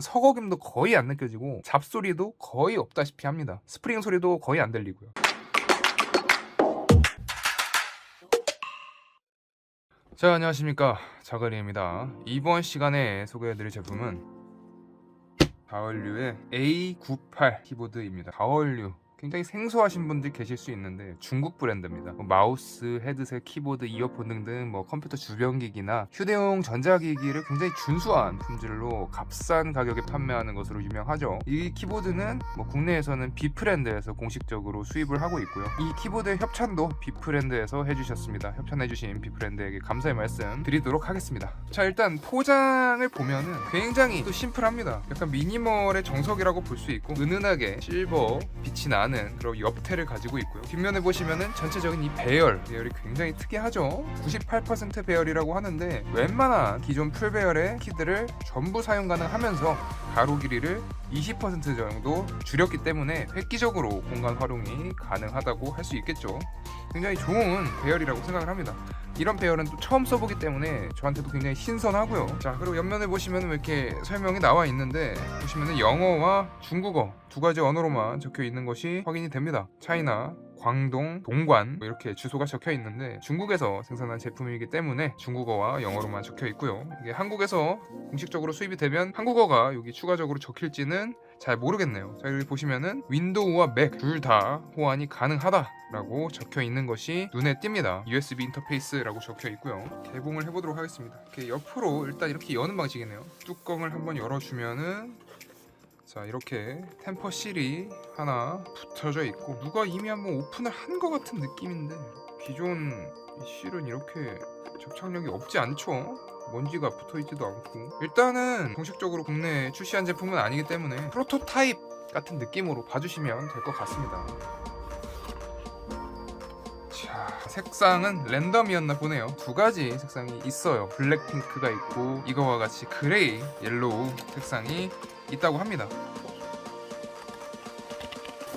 서거김도 거의 안 느껴지고 잡소리도 거의 없다시피 합니다. 스프링 소리도 거의 안 들리고요. 자 안녕하십니까 자가리입니다. 이번 시간에 소개해드릴 제품은 가얼류의 A98 키보드입니다. 가얼류 굉장히 생소하신 분들 계실 수 있는데 중국 브랜드입니다. 뭐 마우스, 헤드셋, 키보드, 이어폰 등등 뭐 컴퓨터 주변기기나 휴대용 전자기기를 굉장히 준수한 품질로 값싼 가격에 판매하는 것으로 유명하죠. 이 키보드는 뭐 국내에서는 비프랜드에서 공식적으로 수입을 하고 있고요. 이 키보드의 협찬도 비프랜드에서 해주셨습니다. 협찬해주신 비프랜드에게 감사의 말씀 드리도록 하겠습니다. 자 일단 포장을 보면은 굉장히 또 심플합니다. 약간 미니멀의 정석이라고 볼 수 있고 은은하게 실버 빛이 나는 그런 옆태를 가지고 있고요. 뒷면에 보시면은 전체적인 이 배열 배열이 굉장히 특이하죠. 98% 배열이라고 하는데 웬만한 기존 풀 배열의 키들을 전부 사용 가능하면서 가로 길이를 20% 정도 줄였기 때문에 획기적으로 공간 활용이 가능하다고 할 수 있겠죠. 굉장히 좋은 배열이라고 생각을 합니다. 이런 배열은 또 처음 써보기 때문에 저한테도 굉장히 신선하고요. 자 그리고 옆면에 보시면 이렇게 설명이 나와 있는데 보시면은 영어와 중국어 두 가지 언어로만 적혀 있는 것이 확인이 됩니다. 차이나 광동, 동관 뭐 이렇게 주소가 적혀 있는데 중국에서 생산한 제품이기 때문에 중국어와 영어로만 적혀 있고요. 이게 한국에서 공식적으로 수입이 되면 한국어가 여기 추가적으로 적힐지는 잘 모르겠네요. 자 여기 보시면은 윈도우와 맥 둘 다 호환이 가능하다라고 적혀 있는 것이 눈에 띕니다. USB 인터페이스라고 적혀 있고요. 개봉을 해보도록 하겠습니다. 이렇게 옆으로 일단 이렇게 여는 방식이네요. 뚜껑을 한번 열어주면은 자 이렇게 템퍼 실이 하나 붙여져 있고 누가 이미 한번 오픈을 한 것 같은 느낌인데 기존 이 실은 이렇게 접착력이 없지 않죠? 먼지가 붙어 있지도 않고 일단은 공식적으로 국내에 출시한 제품은 아니기 때문에 프로토타입 같은 느낌으로 봐주시면 될 것 같습니다. 자, 색상은 랜덤이었나 보네요. 두 가지 색상이 있어요. 블랙핑크가 있고 이거와 같이 그레이, 옐로우 색상이 있다고 합니다.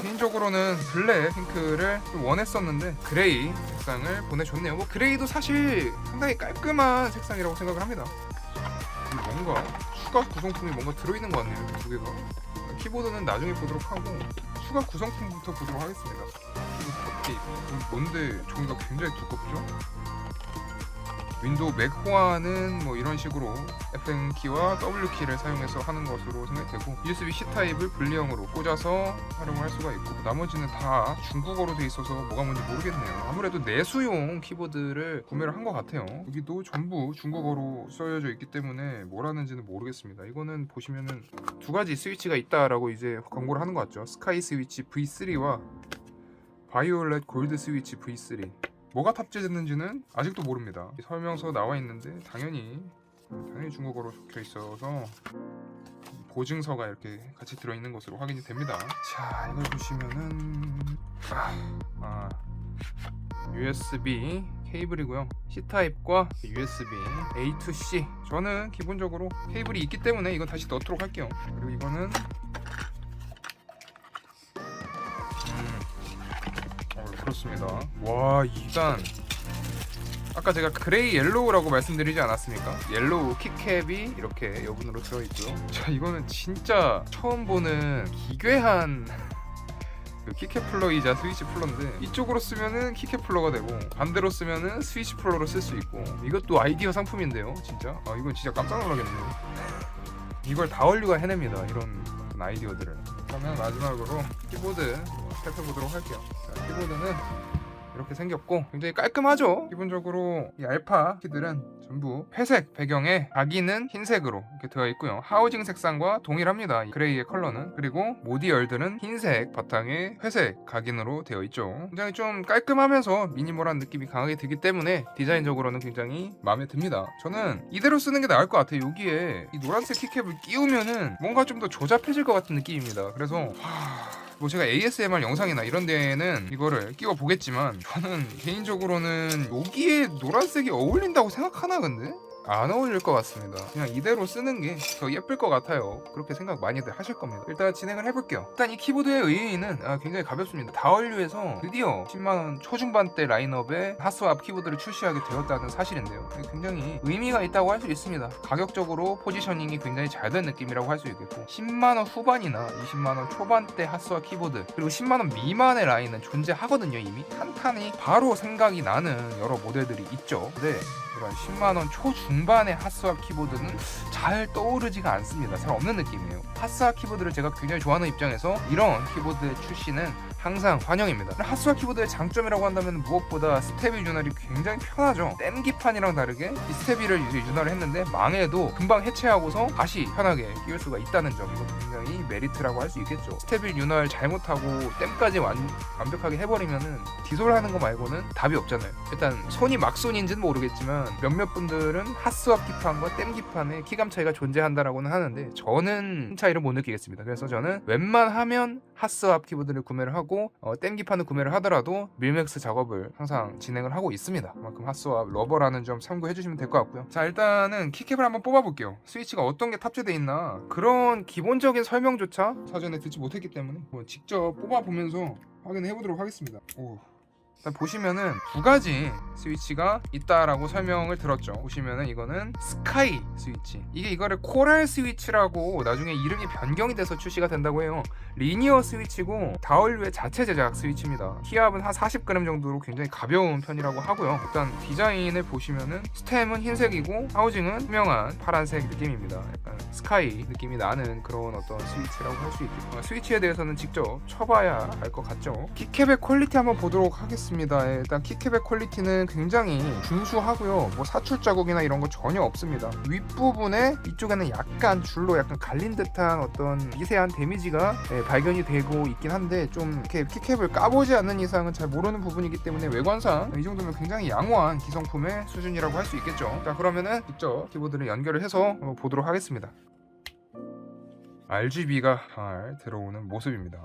개인적으로는 블랙 핑크를 좀 원했었는데 그레이 색상을 보내줬네요. 뭐 그레이도 사실 상당히 깔끔한 색상이라고 생각을 합니다. 뭔가 추가 구성품이 뭔가 들어있는 것 같네요. 이두 개가. 키보드는 나중에 보도록 하고 추가 구성품부터 보도록 하겠습니다. 이거 뭔데 종이가 굉장히 두껍죠? 윈도우 맥 호환은 뭐 이런 식으로 FM 키와 W 키를 사용해서 하는 것으로 생각되고 USB C 타입을 분리형으로 꽂아서 활용할 수가 있고 나머지는 다 중국어로 돼 있어서 뭐가 뭔지 모르겠네요. 아무래도 내수용 키보드를 구매를 한 것 같아요. 여기도 전부 중국어로 써여져 있기 때문에 뭘 하는지는 모르겠습니다. 이거는 보시면은 두 가지 스위치가 있다라고 이제 광고를 하는 것 같죠. 스카이 스위치 V3와 바이올렛 골드 스위치 V3 뭐가 탑재됐는지는 아직도 모릅니다. 설명서 나와 있는데 당연히 당연히 중국어로 적혀 있어서 보증서가 이렇게 같이 들어 있는 것으로 확인이 됩니다. 자 이걸 보시면은 아, 아 USB 케이블이고요. C 타입과 USB A to C. 저는 기본적으로 케이블이 있기 때문에 이건 다시 넣도록 할게요. 그리고 이거는 어, 그렇습니다. 와, 일단 아까 제가 그레이 옐로우라고 말씀드리지 않았습니까? 옐로우 키캡이 이렇게 여분으로 들어있고요. 자, 이거는 진짜 처음 보는 기괴한 그 키캡 플러이자 스위치 플러인데 이쪽으로 쓰면은 키캡 플러가 되고 반대로 쓰면은 스위치 플러로 쓸 수 있고 이것도 아이디어 상품인데요, 진짜. 아, 이건 진짜 깜짝 놀라겠네요. 이걸 다원류가 해냅니다. 이런 아이디어들을. 그러면 마지막으로 키보드 살펴보도록 할게요. 자, 키보드는 이렇게 생겼고 굉장히 깔끔하죠. 기본적으로 이 알파 키들은 전부 회색 배경에 각인은 흰색으로 이렇게 되어 있고요. 하우징 색상과 동일합니다. 이 그레이의 컬러는 그리고 모디열들은 흰색 바탕에 회색 각인으로 되어 있죠. 굉장히 좀 깔끔하면서 미니멀한 느낌이 강하게 들기 때문에 디자인적으로는 굉장히 마음에 듭니다. 저는 이대로 쓰는 게 나을 것 같아요. 여기에 이 노란색 키캡을 끼우면은 뭔가 좀 더 조잡해질 것 같은 느낌입니다. 그래서 하... 뭐 제가 ASMR 영상이나 이런 데에는 이거를 끼워 보겠지만 저는 개인적으로는 여기에 노란색이 어울린다고 생각하나 근데? 안 어울릴 것 같습니다. 그냥 이대로 쓰는 게 더 예쁠 것 같아요. 그렇게 생각 많이들 하실 겁니다. 일단 진행을 해볼게요. 일단 이 키보드의 의의는 아, 굉장히 가볍습니다. 다원류에서 드디어 10만원 초중반대 라인업에 핫스왑 키보드를 출시하게 되었다는 사실인데요. 굉장히 의미가 있다고 할 수 있습니다. 가격적으로 포지셔닝이 굉장히 잘 된 느낌이라고 할 수 있겠고 10만원 후반이나 20만원 초반대 핫스왑 키보드 그리고 10만원 미만의 라인은 존재하거든요 이미 탄탄히 바로 생각이 나는 여러 모델들이 있죠. 근데 이런 10만원 초중 반의 핫스왑 키보드는 잘 떠오르지가 않습니다. 잘 없는 느낌이에요. 핫스왑 키보드를 제가 굉장히 좋아하는 입장에서 이런 키보드의 출시는 항상 환영입니다. 핫스왑 키보드의 장점이라고 한다면 무엇보다 스테비 윤활이 굉장히 편하죠. 땜기판이랑 다르게 이 이제 윤활을 했는데 망해도 금방 해체하고서 다시 편하게 끼울 수가 있다는 점 이것도 굉장히 메리트라고 할 수 있겠죠. 스테빌 윤활 잘못하고 땜까지 완, 완벽하게 해버리면은 디솔하는 거 말고는 답이 없잖아요. 일단 손이 막손인지는 모르겠지만 몇몇 분들은 핫스왑 기판과 땜 기판의 키감 차이가 존재한다라고는 하는데 저는 큰 차이를 못 느끼겠습니다. 그래서 저는 웬만하면 핫스왑 키보드를 구매를 하고 어, 땜 기판을 구매를 하더라도 밀맥스 작업을 항상 진행을 하고 있습니다. 그만큼 핫스왑 러버라는 점 참고해 주시면 될 것 같고요. 자 일단은 키캡을 한번 뽑아볼게요. 스위치가 어떤 게 탑재돼 있나 그런 기본적인 설명조차 사전에 듣지 못했기 때문에 뭐 직접 뽑아보면서 확인해 보도록 하겠습니다. 오. 보시면은 두 가지 스위치가 있다라고 설명을 들었죠. 보시면은 이거는 스카이 스위치. 이게 이거를 코랄 스위치라고 나중에 이름이 변경이 돼서 출시가 된다고 해요. 리니어 스위치고 다얼류의 자체 제작 스위치입니다. 키압은 한 40g 정도로 굉장히 가벼운 편이라고 하고요. 일단 디자인을 보시면은 스템은 흰색이고 하우징은 투명한 파란색 느낌입니다. 약간 스카이 느낌이 나는 그런 어떤 스위치라고 할 수 있겠고 어, 스위치에 대해서는 직접 쳐봐야 알 것 같죠. 키캡의 퀄리티 한번 보도록 하겠습니다. 예, 일단 키캡의 퀄리티는 굉장히 준수하고요. 뭐 사출 자국이나 이런 거 전혀 없습니다. 윗부분에 이쪽에는 약간 줄로 약간 갈린 듯한 어떤 미세한 데미지가 예, 발견이 되고 있긴 한데 좀 이렇게 키캡을 까보지 않는 이상은 잘 모르는 부분이기 때문에 외관상 이 정도면 굉장히 양호한 기성품의 수준이라고 할 수 있겠죠. 자 그러면은 직접 키보드를 연결을 해서 보도록 하겠습니다. RGB가 잘 들어오는 모습입니다.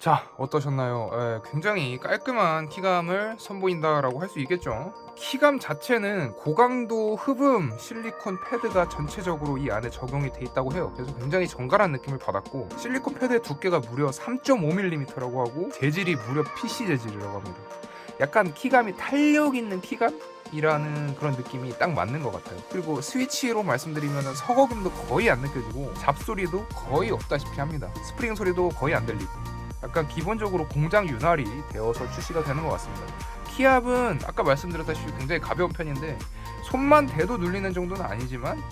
자 어떠셨나요? 예, 굉장히 깔끔한 키감을 선보인다라고 할 수 있겠죠. 키감 자체는 고강도 흡음 실리콘 패드가 전체적으로 이 안에 적용이 돼 있다고 해요. 그래서 굉장히 정갈한 느낌을 받았고 실리콘 패드의 두께가 무려 3.5mm라고 하고 재질이 무려 PC 재질이라고 합니다. 약간 키감이 탄력 있는 키감? 이라는 그런 느낌이 딱 맞는 것 같아요. 그리고 스위치로 말씀드리면 서거금도 거의 안 느껴지고 잡소리도 거의 없다시피 합니다. 스프링 소리도 거의 안 들리고 약간 기본적으로 공장 윤활이 되어서 출시가 되는 것 같습니다. 키압은 아까 말씀드렸다시피 굉장히 가벼운 편인데 손만 대도 눌리는 정도는 아니지만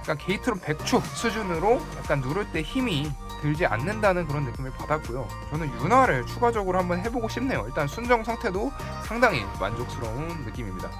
약간 게이트론 100축 수준으로 약간 누를 때 힘이 들지 않는다는 그런 느낌을 받았고요. 저는 윤활을 추가적으로 한번 해보고 싶네요. 일단 순정 상태도 상당히 만족스러운 느낌입니다.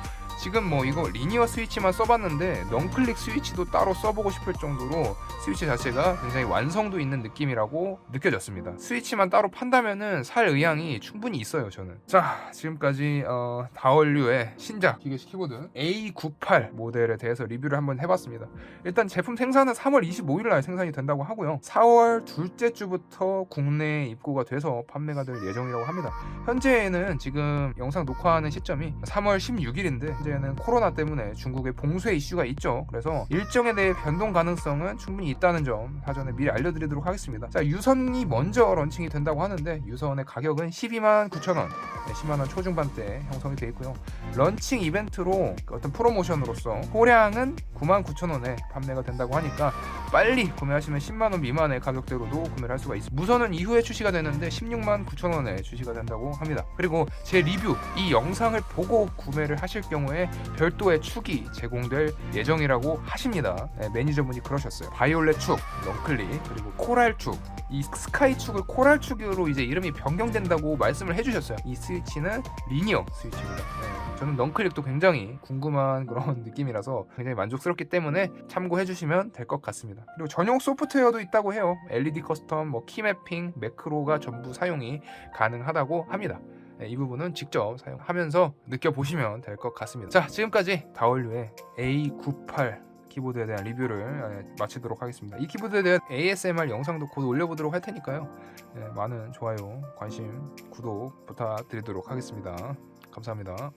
지금 뭐 이거 리니어 스위치만 써봤는데 넌클릭 스위치도 따로 써보고 싶을 정도로 스위치 자체가 굉장히 완성도 있는 느낌이라고 느껴졌습니다. 스위치만 따로 판다면은 살 의향이 충분히 있어요 저는. 자 지금까지 어, 다원류의 신작 기계식 키보드 A98 모델에 대해서 리뷰를 한번 해봤습니다. 일단 제품 생산은 3월 25일 날 생산이 된다고 하고요. 4월 둘째 주부터 국내에 입고가 돼서 판매가 될 예정이라고 합니다. 현재는 지금 영상 녹화하는 시점이 3월 16일인데 현재는 코로나 때문에 중국에 봉쇄 이슈가 있죠. 그래서 일정에 대해 변동 가능성은 충분히 있다는 점 사전에 미리 알려드리도록 하겠습니다. 자 유선이 먼저 런칭이 된다고 하는데 유선의 가격은 12만 9천 원, 네, 10만 원 초중반대 형성이 되어 있고요. 런칭 이벤트로 어떤 프로모션으로서 호량은 9만 9천 원에 판매가 된다고 하니까 빨리 구매하시면 10만 원 미만의 가격대로도 구매를 할 수가 있습니다. 무선은 이후에 출시가 되는데 16만 9천 원에 출시가 된다고 합니다. 그리고 제 리뷰 이 영상을 보고 구매를 하실 경우에 별도의 축이 제공될 예정이라고 하십니다. 네, 매니저분이 그러셨어요. 바이올렛 축, 런클릭 그리고 코랄 축. 이 스카이 축을 코랄 축으로 이제 이름이 변경된다고 말씀을 해주셨어요. 이 스위치는 리니어 스위치입니다. 네, 저는 넌클릭도 굉장히 궁금한 그런 느낌이라서 굉장히 만족스럽기 때문에 참고해 주시면 될 것 같습니다. 그리고 전용 소프트웨어도 있다고 해요. LED 커스텀, 뭐 키매핑, 매크로가 전부 사용이 가능하다고 합니다. 네, 이 부분은 직접 사용하면서 느껴보시면 될 것 같습니다. 자, 지금까지 다월류의 A98 키보드에 대한 리뷰를 예, 마치도록 하겠습니다. 이 키보드에 대한 ASMR 영상도 곧 올려보도록 할 테니까요. 예, 많은 좋아요, 관심, 구독 부탁드리도록 하겠습니다. 감사합니다.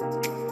Thank you.